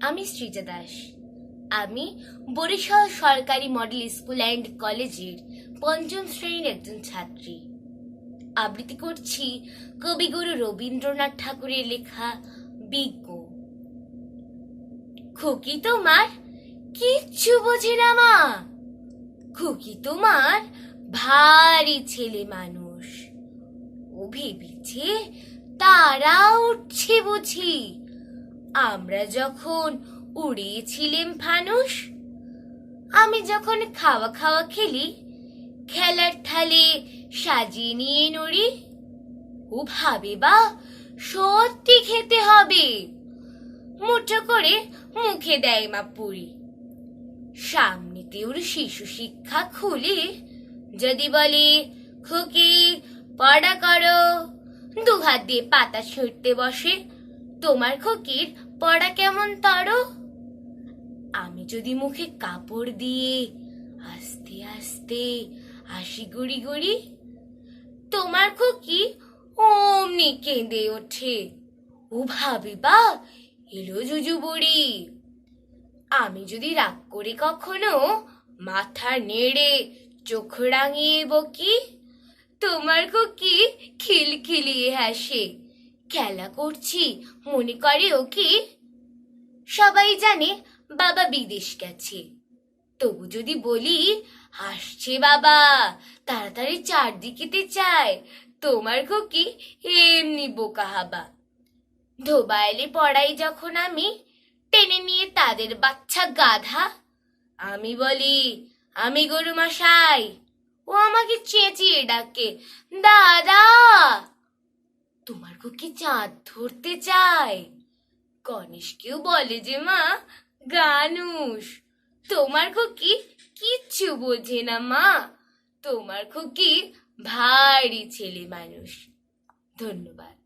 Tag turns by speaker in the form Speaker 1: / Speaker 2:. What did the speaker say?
Speaker 1: আমি সৃজা দাস। আমি বরিশাল সরকারি মডেল স্কুল অ্যান্ড কলেজের পঞ্চম শ্রেণির একজন ছাত্রী। আবৃত্তি করছি কবিগুরু রবীন্দ্রনাথ ঠাকুরের লেখা বিজ্ঞ। খুকি তোমার কিচ্ছু বোঝে না মা। খুকি তোমার ভারী ছেলে মানুষ। ও ভেবেছে তারা উঠছে বুঝি। আমরা যখন উড়িয়েছিলেম ফানুস আমি যখন খাওয়া খাওয়া খেলি, খেলার থালে সাজিয়ে নিয়ে নড়ি ও ভাবে বা সত্যি খেতে হবে। মুঠো করে মুখে দেয় মা পুরি সামনেতে ওর শিশু শিক্ষা খুলে, যদি বলে, খুকি, পড়া করো। দু হাত দিয়ে পাতা ছুটতে বসে, তোমার খুকির পড়া কেমন তর? আমি যদি মুখে কাপড় দিয়ে আস্তে আস্তে হাসি গুড়ি গুড়ি, তোমার খুকি অমনি কেঁদে ওঠে? ও ভাবে বা, এলো জুজু বুড়ি। আমি যদি রাগ করে কখনো, মাথা নেড়ে চোখ রাঙিয়ে বকি, তোমার খুকি খিলখিলিয়ে হাসে। খেলা করছি, মনে করে ও কি? সবাই জানে বাবা বিদেশ গেছে। তবু যদি বলি হাসছে বাবা, তাড়াতাড়ি চারদিকেতে চায়, তোমার খুকি এমনি বোকা হাবা। ধোবাইলে পড়াই যখন আমি, টেনে নিয়ে তাদের বাচ্চা গাধা, আমি বলি, আমি গরু মশাই ও আমাকে চেঁচিয়ে ডাকে, দাদা খুকি চাঁদ ধরতে চায়? গণেশকেও বলে যে, মা গানুষ তোমার খুকি কিচ্ছু বোঝে না, মা। তোমার খুকি ভারী ছেলে মানুষ। ধন্যবাদ।